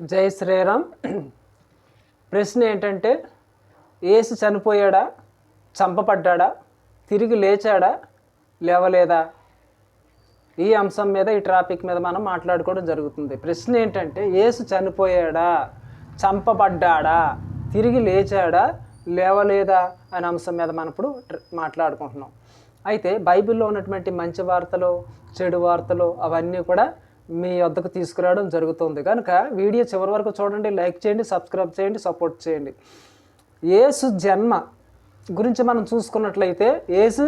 జై శ్రీరామ్. ప్రశ్న ఏంటంటే ఏసు చనిపోయాడా? చంపబడ్డాడా? తిరిగి లేచాడా? లేవలేదా? ఈ అంశం మీద ఈ ట్రాఫిక్ మీద మనం మాట్లాడుకోవడం జరుగుతుంది. ప్రశ్న ఏంటంటే ఏసు చనిపోయాడా? చంపబడ్డాడా? తిరిగి లేచాడా? లేవలేదా? అనే అంశం మీద మనం ఇప్పుడు మాట్లాడుకుంటున్నాం. అయితే బైబిల్లో ఉన్నటువంటి మంచి వార్తలు చెడు వార్తలు అవన్నీ కూడా మీ వద్దకు తీసుకురావడం జరుగుతుంది. కనుక వీడియో చివరి వరకు చూడండి లైక్ చేయండి సబ్స్క్రైబ్ చేయండి సపోర్ట్ చేయండి. ఏసు జన్మ గురించి మనం చూసుకున్నట్లయితే ఏసు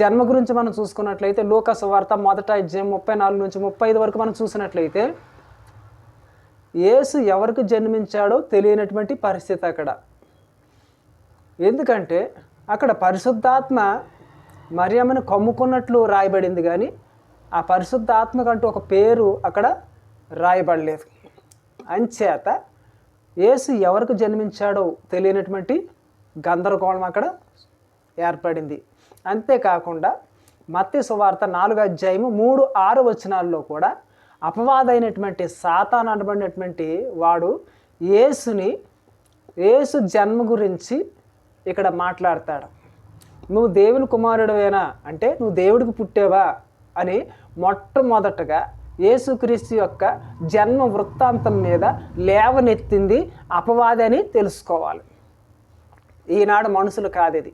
జన్మ గురించి మనం చూసుకున్నట్లయితే లోకస్ వార్త మొదట అధ్యాయం ముప్పై నాలుగు నుంచి ముప్పై ఐదు వరకు మనం చూసినట్లయితే ఏసు ఎవరికి జన్మించాడో తెలియనటువంటి పరిస్థితి అక్కడ. ఎందుకంటే అక్కడ పరిశుద్ధాత్మ మరియమ్మను కమ్ముకున్నట్లు రాయబడింది కానీ ఆ పరిశుద్ధాత్మకంటూ ఒక పేరు అక్కడ రాయబడలేదు. అంచేత యేసు ఎవరికి జన్మించాడో తెలియనటువంటి గందరగోళం అక్కడ ఏర్పడింది. అంతేకాకుండా మత్తి సువార్త నాలుగు అధ్యాయము మూడు ఆరు వచనాల్లో కూడా అపవాదైనటువంటి సాతాన్ అనబడినటువంటి వాడు యేసుని యేసు జన్మ గురించి ఇక్కడ మాట్లాడతాడు. నువ్వు దేవుని కుమారుడువేనా? అంటే నువ్వు దేవుడికి పుట్టేవా? అని మొట్టమొదటగా యేసుక్రీస్తు యొక్క జన్మ వృత్తాంతం మీద లేవనెత్తింది అపవాది అని తెలుసుకోవాలి. ఈనాడు మనుషులు కాదు ఇది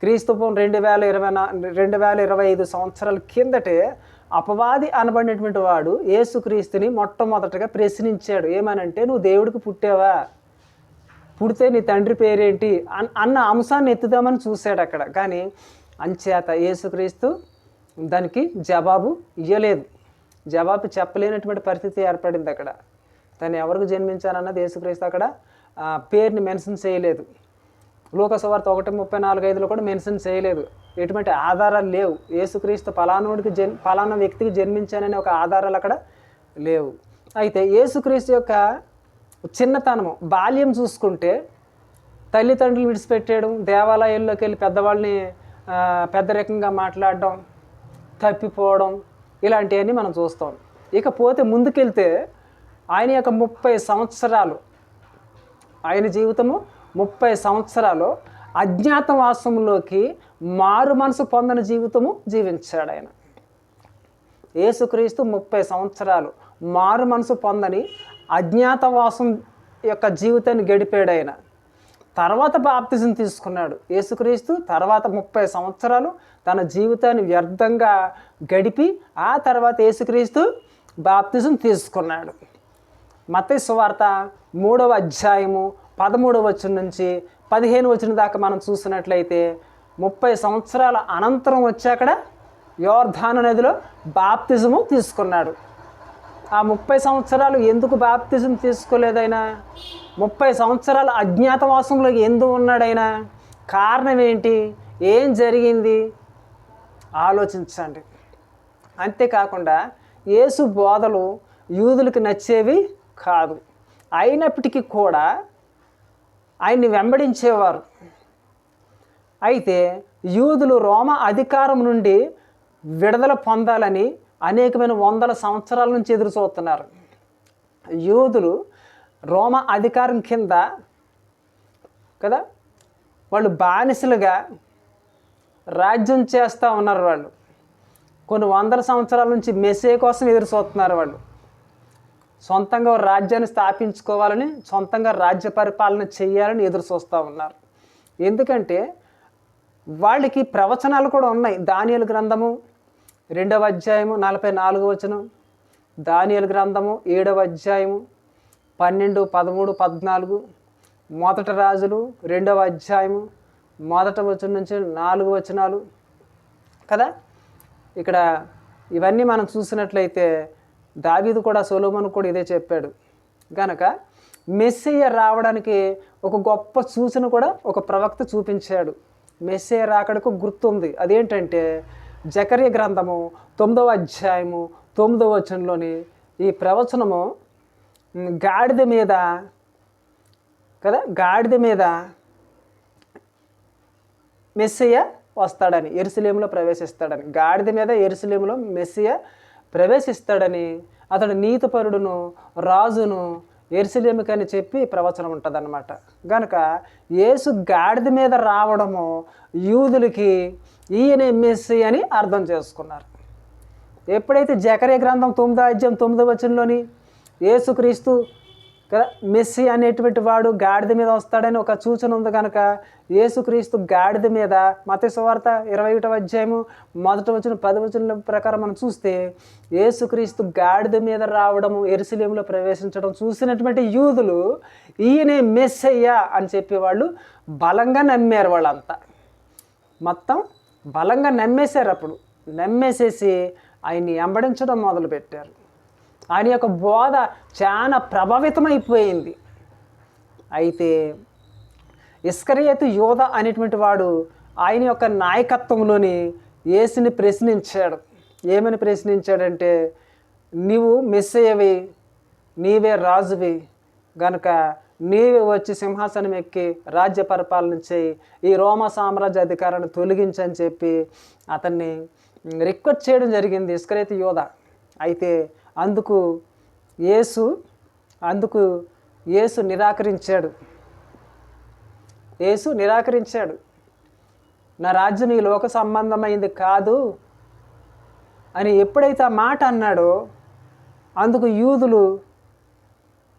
క్రీస్తుపం రెండు వేల ఇరవై నా రెండు వేల ఇరవై ఐదు సంవత్సరాల కిందటే అపవాది అనబడినటువంటి వాడు యేసుక్రీస్తుని మొట్టమొదటగా ప్రశ్నించాడు. ఏమనంటే నువ్వు దేవుడికి పుట్టావా? పుడితే నీ తండ్రి పేరేంటి? అన్- అన్న అంశాన్ని ఎత్తుదామని చూశాడు అక్కడ. కానీ అంచేత యేసుక్రీస్తు దానికి జవాబు ఇవ్వలేదు జవాబు చెప్పలేనటువంటి పరిస్థితి ఏర్పడింది అక్కడ. తను ఎవరికి జన్మించానన్నది యేసుక్రీస్తు అక్కడ పేరుని మెన్షన్ చేయలేదు. లోకసవార్త ఒకటి ముప్పై నాలుగు ఐదులో కూడా మెన్షన్ చేయలేదు. ఎటువంటి ఆధారాలు లేవు. యేసుక్రీస్తు ఫలానోడికి జన్ ఫలానా వ్యక్తికి జన్మించాననే ఒక ఆధారాలు అక్కడ లేవు. అయితే యేసుక్రీస్తు యొక్క చిన్నతనము బాల్యం చూసుకుంటే తల్లిదండ్రులు విడిచిపెట్టేయడం దేవాలయాల్లోకి వెళ్ళి పెద్దవాళ్ళని ఆ, పెద్దరికంగా మాట్లాడడం తప్పిపోవడం ఇలాంటివన్నీ మనం చూస్తాం. ఇకపోతే ముందుకెళ్తే ఆయన యొక్క ముప్పై సంవత్సరాలు ఆయన జీవితము ముప్పై సంవత్సరాలు అజ్ఞాతవాసంలోకి మారు మనసు పొందని జీవితము జీవించాడు ఆయన. యేసుక్రీస్తు ముప్పై సంవత్సరాలు మారు మనసు పొందని అజ్ఞాతవాసం యొక్క జీవితాన్ని గడిపాడు ఆయన. తర్వాత బాప్తిజం తీసుకున్నాడు యేసుక్రీస్తు తర్వాత ముప్పై సంవత్సరాలు తన జీవితాన్ని వ్యర్థంగా గడిపి ఆ తర్వాత యేసుక్రీస్తు బాప్తిజం తీసుకున్నాడు. మత్తయి సువార్త మూడవ అధ్యాయము పదమూడవ వచ్చిన నుంచి పదిహేను వచ్చిన దాకా మనం చూసినట్లయితే ముప్పై సంవత్సరాల అనంతరం వచ్చాకడ యోర్ధాన నదిలో బాప్తిజము తీసుకున్నాడు. ఆ ముప్పై సంవత్సరాలు ఎందుకు బాప్తిజం తీసుకోలేదైనా? ముప్పై సంవత్సరాల అజ్ఞాతవాసంలో ఎందుకు ఉన్నాడైనా కారణం ఏంటి? ఏం జరిగింది? ఆలోచించండి. అంతేకాకుండా యేసు బోధలు యూదులకు నచ్చేవి కాదు. అయినప్పటికీ కూడా ఆయన్ని వెంబడించేవారు. అయితే యూదులు రోమ అధికారం నుండి విడుదల పొందాలని అనేకమైన వందల సంవత్సరాల నుంచి ఎదురు చూస్తున్నారు. యూదులు రోమ అధికారం కింద కదా? వాళ్ళు బానిసలుగా రాజ్యం చేస్తూ ఉన్నారు వాళ్ళు. కొన్ని వందల సంవత్సరాల నుంచి మెస్సే కోసం ఎదురు చూస్తున్నారు వాళ్ళు. సొంతంగా రాజ్యాన్ని స్థాపించుకోవాలని సొంతంగా రాజ్య పరిపాలన చేయాలని ఎదురు చూస్తూ ఉన్నారు. ఎందుకంటే వాళ్ళకి ప్రవచనాలు కూడా ఉన్నాయి. దానియల గ్రంథము రెండవ అధ్యాయము నలభై నాలుగు వచనం. దానియల గ్రంథము ఏడవ అధ్యాయము పన్నెండు పదమూడు పద్నాలుగు మొదట రాజులు రెండవ అధ్యాయము మొదట వచనం నుంచి నాలుగు వచనాలు. కదా? ఇక్కడ ఇవన్నీ మనం చూసినట్లయితే దావీదు కూడా సొలోమన్ కూడా ఇదే చెప్పాడు. గనక మెస్సయ్య రావడానికి ఒక గొప్ప సూచన కూడా ఒక ప్రవక్త చూపించాడు. మెస్సయ్య రాకడకు గుర్తుంది అదేంటంటే జకర్య గ్రంథము తొమ్మిదవ అధ్యాయము తొమ్మిదవ వచనంలోని ఈ ప్రవచనము గాడిద మీద కదా? గాడిద మీద మెస్సియ వస్తాడని ఎరుసలేములో ప్రవేశిస్తాడని. గాడిద మీద ఎరుసలేములో మెస్సియ ప్రవేశిస్తాడని అతడు నీతిపరుడును రాజును ఎరుసలేమికని చెప్పి ప్రవచనం ఉంటుంది అనమాట కనుక యేసు గాడిద మీద రావడము యూదులకి ఈయన మెస్సి అని అర్థం చేసుకున్నారు. ఎప్పుడైతే జకరే గ్రంథం తొమ్మిదో అధ్యాయం తొమ్మిదో వచనంలోని యేసుక్రీస్తు మెస్సి అనేటువంటి వాడు గాడిద మీద వస్తాడని ఒక సూచన ఉంది కనుక యేసుక్రీస్తు గాడిద మీద మతస్వార్త ఇరవై ఒకటవ అధ్యాయము మొదటి వచ్చిన పది వచనం ప్రకారం మనం చూస్తే యేసుక్రీస్తు గాడిద మీద రావడము ఎరుసలేములో ప్రవేశించడం చూసినటువంటి యూదులు ఈయనే మెస్సయ్యా అని చెప్పి వాళ్ళు బలంగా నమ్మారు వాళ్ళంతా. మొత్తం బలంగా నమ్మేశారు అప్పుడు. నమ్మేసేసి ఆయన్ని వెంబడించడం మొదలుపెట్టారు. ఆయన యొక్క బోధ చాలా ప్రభావితమైపోయింది. అయితే ఇస్కరియతు యోధ అనేటువంటి వాడు ఆయన యొక్క నాయకత్వంలోని యేసుని ప్రశ్నించాడు. ఏమని ప్రశ్నించాడంటే నీవు మెస్సయ్యవి నీవే రాజువి గనుక నీవే వచ్చి సింహాసనం ఎక్కి రాజ్య పరిపాలన చేయి ఈ రోమ సామ్రాజ్య అధికారాన్ని తొలగించని చెప్పి అతన్ని రిక్వెస్ట్ చేయడం జరిగింది ఇస్కరైతు యోధ అయితే అందుకు యేసు అందుకు యేసు నిరాకరించాడు. యేసు నిరాకరించాడు. నా రాజ్యం ఈ లోక సంబంధమైంది కాదు అని ఎప్పుడైతే ఆ మాట అన్నాడో అందుకు యూదులు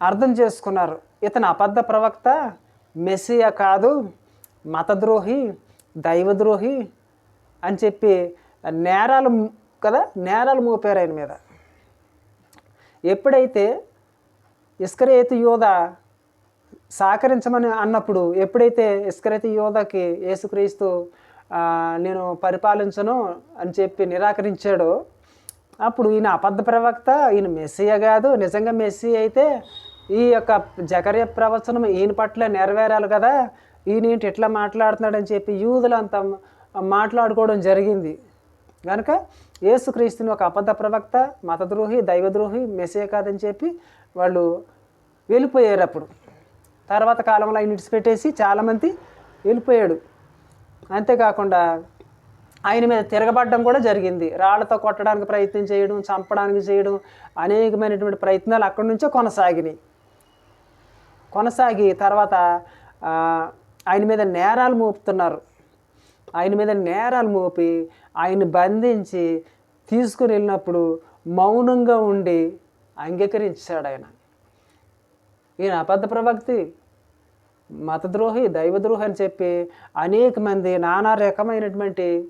అర్థం చేసుకున్నారు. ఇతను అబద్ధ ప్రవక్త మెస్సియా కాదు మతద్రోహి దైవద్రోహి అని చెప్పి నేరాలు కదా? నేరాలు మోపారు ఆయన మీద. ఎప్పుడైతే ఇస్కరేతు యోధ సహకరించమని అన్నప్పుడు ఎప్పుడైతే ఇస్కరేతు యోధకి యేసుక్రీస్తు నేను పరిపాలించను అని చెప్పి నిరాకరించాడో అప్పుడు ఈయన అబద్ధ ప్రవక్త ఈయన మెస్సీయ కాదు నిజంగా మెస్సీ అయితే ఈ యొక్క జకర్య ప్రవచనం ఈయన పట్ల నెరవేరాలి కదా ఈయన ఏంటి ఎట్లా మాట్లాడుతున్నాడని చెప్పి యూదులంతా మాట్లాడుకోవడం జరిగింది. కనుక యేసుక్రీస్తుని ఒక అబద్ధ ప్రవక్త మతద్రోహి దైవద్రోహి మెసే కాదని చెప్పి వాళ్ళు వెళ్ళిపోయారు అప్పుడు తర్వాత కాలంలో ఆయన విడిచిపెట్టేసి చాలామంది వెళ్ళిపోయాడు. అంతేకాకుండా ఆయన మీద తిరగబడడం కూడా జరిగింది. రాళ్ళతో కొట్టడానికి ప్రయత్నం చేయడం చంపడానికి చేయడం అనేకమైనటువంటి ప్రయత్నాలు అక్కడి నుంచే కొనసాగినాయి. కొనసాగి తర్వాత ఆయన మీద నేరాలు మోపుతున్నారు. ఆయన మీద నేరాలు మోపి ఆయన్ని బంధించి తీసుకుని వెళ్ళినప్పుడు మౌనంగా ఉండి అంగీకరించాడు ఆయన. ఈయన అబద్ధ ప్రవక్తి మతద్రోహి దైవద్రోహి అని చెప్పి అనేక మంది నానా రకమైనటువంటి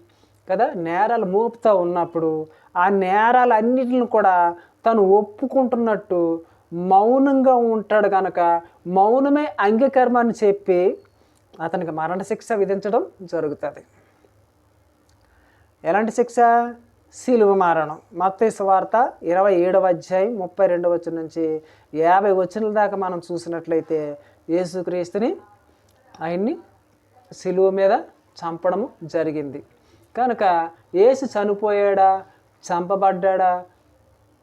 కదా నేరాలు మోపుతూ ఉన్నప్పుడు ఆ నేరాలన్నిటిని కూడా తను ఒప్పుకుంటున్నట్టు మౌనంగా ఉంటాడు కనుక మౌనమే అంగీకరమని చెప్పి అతనికి మరణశిక్ష విధించడం జరుగుతుంది. ఎలాంటి శిక్ష? శిలువ మారణం. మత్తయి సువార్త ఇరవై ఏడవ అధ్యాయం ముప్పై రెండవ వచ్చిన నుంచి యాభై వచ్చిన దాకా మనం చూసినట్లయితే యేసుక్రీస్తుని ఆయన్ని శిలువ మీద చంపడం జరిగింది. కనుక యేసు చనిపోయాడా? చంపబడ్డాడా?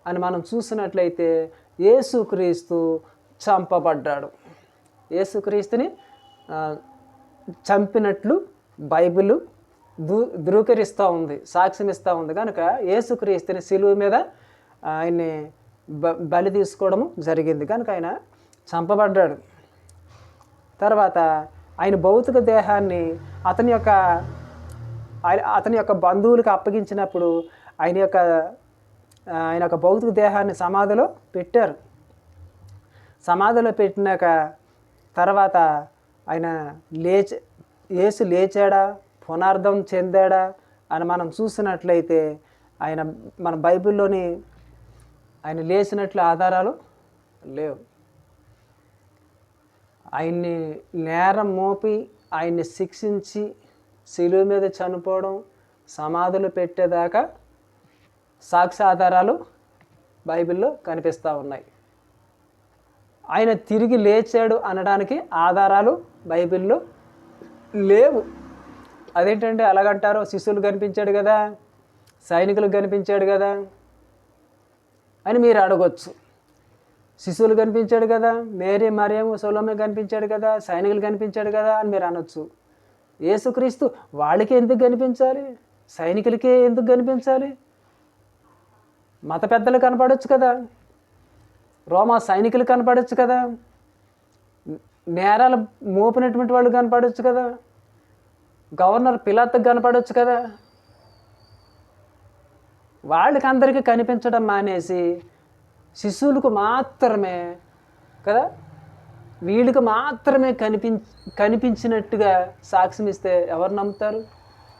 అని మనం చూసినట్లయితే యేసుక్రీస్తు చంపబడ్డాడు. యేసుక్రీస్తుని చంపినట్లు బైబిల్ ధృ ధృవీకరిస్తూ ఉంది సాక్ష్యమిస్తూ ఉంది. కనుక యేసుక్రీస్తుని శిలువ మీద ఆయన్ని బ బలి తీసుకోవడము జరిగింది. కనుక ఆయన చంపబడ్డాడు. తర్వాత ఆయన భౌతిక దేహాన్ని అతని యొక్క ఆయన- అతని యొక్క బంధువులకు అప్పగించినప్పుడు ఆయన యొక్క ఆయన యొక్క భౌతిక దేహాన్ని సమాధిలో పెట్టారు. సమాధిలో పెట్టినాక తర్వాత ఆయన లేచ యేసు లేచాడా? పునార్థం చెందాడా? అని మనం చూసినట్లయితే ఆయన మన బైబిల్లోని ఆయన లేచినట్లు ఆధారాలు లేవు. ఆయన్ని నేరం మోపి ఆయన్ని శిక్షించి శిలువ మీద చనిపోవడం సమాధులు పెట్టేదాకా సాక్ష్య ఆధారాలు బైబిల్లో కనిపిస్తూ ఉన్నాయి. ఆయన తిరిగి లేచాడు అనడానికి ఆధారాలు బైబిల్లో లేవు. అదేంటంటే అలాగంటారు శిశువులు కనిపించాడు కదా సైనికులు కనిపించాడు కదా అని మీరు అడగొచ్చు. శిశువులు కనిపించాడు కదా మేరీ మరియము సొలోమే కనిపించాడు కదా సైనికులు కనిపించాడు కదా అని మీరు అనొచ్చు. యేసుక్రీస్తు వాళ్ళకి ఎందుకు కనిపించాలి? సైనికులకే ఎందుకు కనిపించాలి? మత పెద్దలు కనపడవచ్చు కదా రోమా సైనికులు కనపడవచ్చు కదా నేరాలు మోపినటువంటి వాళ్ళు కనపడవచ్చు కదా. గవర్నర్ పిలాత్కు కనపడవచ్చు కదా. వాళ్ళకి అందరికీ కనిపించడం మానేసి శిశువులకు మాత్రమే కదా. వీళ్ళకి మాత్రమే కనిపించ కనిపించినట్టుగా సాక్ష్యం ఇస్తే ఎవరు నమ్ముతారు?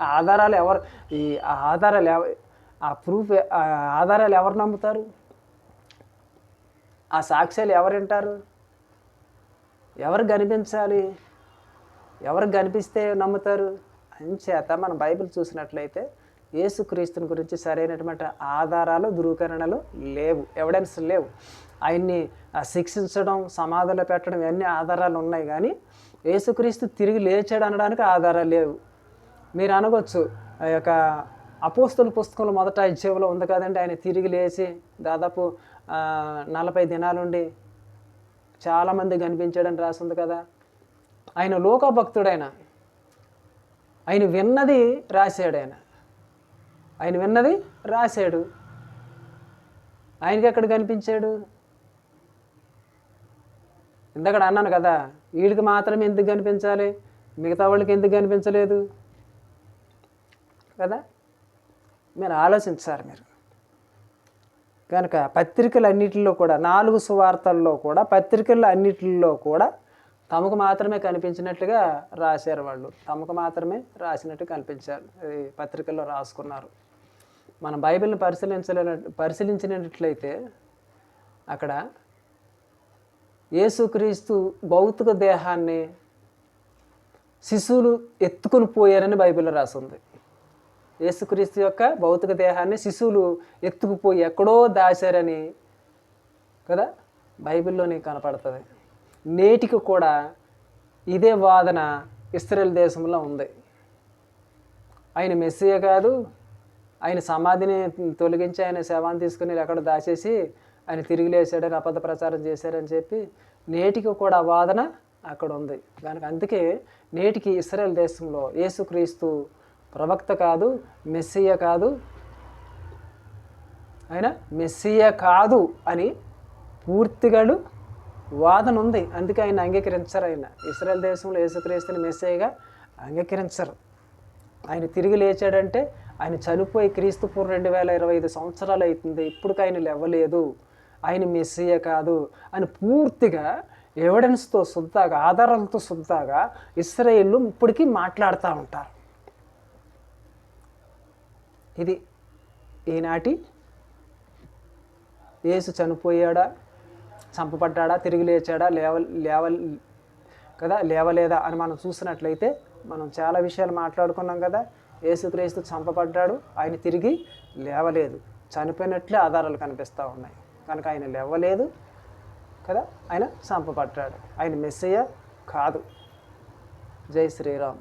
ఆ ఆధారాలు ఎవరు ఈ ఆధారాలు ఎవ ఆ ప్రూఫ్ ఆధారాలు ఎవరు నమ్ముతారు? ఆ సాక్ష్యాలు ఎవరు వింటారు? ఎవరు కనిపించాలి? ఎవరు కనిపిస్తే నమ్ముతారు? అంచేత మన బైబిల్ చూసినట్లయితే యేసుక్రీస్తుని గురించి సరైనటువంటి ఆధారాలు ధృవీకరణలు లేవు. ఎవిడెన్స్ లేవు. ఆయన్ని శిక్షించడం సమాధిలో పెట్టడం ఇవన్నీ ఆధారాలు ఉన్నాయి కానీ యేసుక్రీస్తు తిరిగి లేచాడు అనడానికి ఆధారాలు లేవు. మీరు అనవచ్చు ఆ యొక్క అపోస్తుల పుస్తకంలో మొదట అధ్యాయంలో ఉంది కదండి ఆయన తిరిగి లేచి దాదాపు నలభై దినాలుండి చాలామంది కనిపించాడని రాసింది కదా. ఆయన లోకభక్తుడైన ఆయన విన్నది రాశాడు ఆయన ఆయన విన్నది రాశాడు. ఆయనకి ఎక్కడ కనిపించాడు? ఇందక్కడ అన్నాను కదా వీడికి మాత్రమే ఎందుకు కనిపించాలి? మిగతా వాళ్ళకి ఎందుకు కనిపించలేదు? కదా? మీరు ఆలోచించారు మీరు. కనుక పత్రికలు అన్నిటిలో కూడా నాలుగు సువార్తల్లో కూడా పత్రికలు అన్నిటిలో కూడా తమకు మాత్రమే కనిపించినట్లుగా రాశారు వాళ్ళు. తమకు మాత్రమే రాసినట్టు కనిపించారు. అది పత్రికల్లో రాసుకున్నారు. మన బైబిల్ని పరిశీలించలే పరిశీలించినట్లయితే అక్కడ యేసుక్రీస్తు భౌతిక దేహాన్ని శిశువులు ఎత్తుకుని పోయారని బైబిల్లో రాసింది. యేసుక్రీస్తు యొక్క భౌతిక దేహాన్ని శిశువులు ఎత్తుకుపోయి ఎక్కడో దాచారని కదా బైబిల్లోనే కనపడుతుంది. నేటికి కూడా ఇదే వాదన ఇస్రాయల్ దేశంలో ఉంది. ఆయన మెస్సియే కాదు ఆయన సమాధిని తొలగించి ఆయన శవాన్ని తీసుకుని ఎక్కడ దాచేసి ఆయన తిరిగి లేచాడని అబద్ధ ప్రచారం చేశారని చెప్పి నేటికి కూడా వాదన అక్కడ ఉంది. దానికి అందుకే నేటికి ఇస్రాయల్ దేశంలో యేసుక్రీస్తు ప్రవక్త కాదు మెస్సియ కాదు ఆయన మెస్సియ కాదు అని పూర్తిగాడు వాదన ఉంది. అందుకే ఆయన అంగీకరించరు ఆయన. ఇస్రాయల్ దేశంలో యేసుక్రీస్తుని మెస్సేగా అంగీకరించరు. ఆయన తిరిగి లేచాడంటే ఆయన చనిపోయి క్రీస్తు పూర్వం రెండు వేల ఇరవై ఐదు సంవత్సరాలు అవుతుంది ఇప్పటికి ఆయన లేవలేదు. ఆయన మెస్సియ కాదు అని పూర్తిగా ఎవిడెన్స్తో శుద్ధాగా ఆధారాలతో శుద్ధాగా ఇస్రాయేళ్ళు ఇప్పటికీ మాట్లాడుతూ ఉంటారు. ఇది ఈనాటి యేసు చనిపోయాడా? చంపబడ్డాడా? తిరిగి లేచాడా? లేవ లేవ కదా? లేవలేదా? అని మనం చూసినట్లయితే మనం చాలా విషయాలు మాట్లాడుకున్నాం కదా. యేసుక్రీస్తు చంపబడ్డాడు. ఆయన తిరిగి లేవలేదు. చనిపోయినట్లే ఆధారాలు కనిపిస్తూ ఉన్నాయి. కనుక ఆయన లేవలేదు కదా? ఆయన చంపబడ్డాడు. ఆయన మెస్సయ్య కాదు. జై శ్రీరామ్.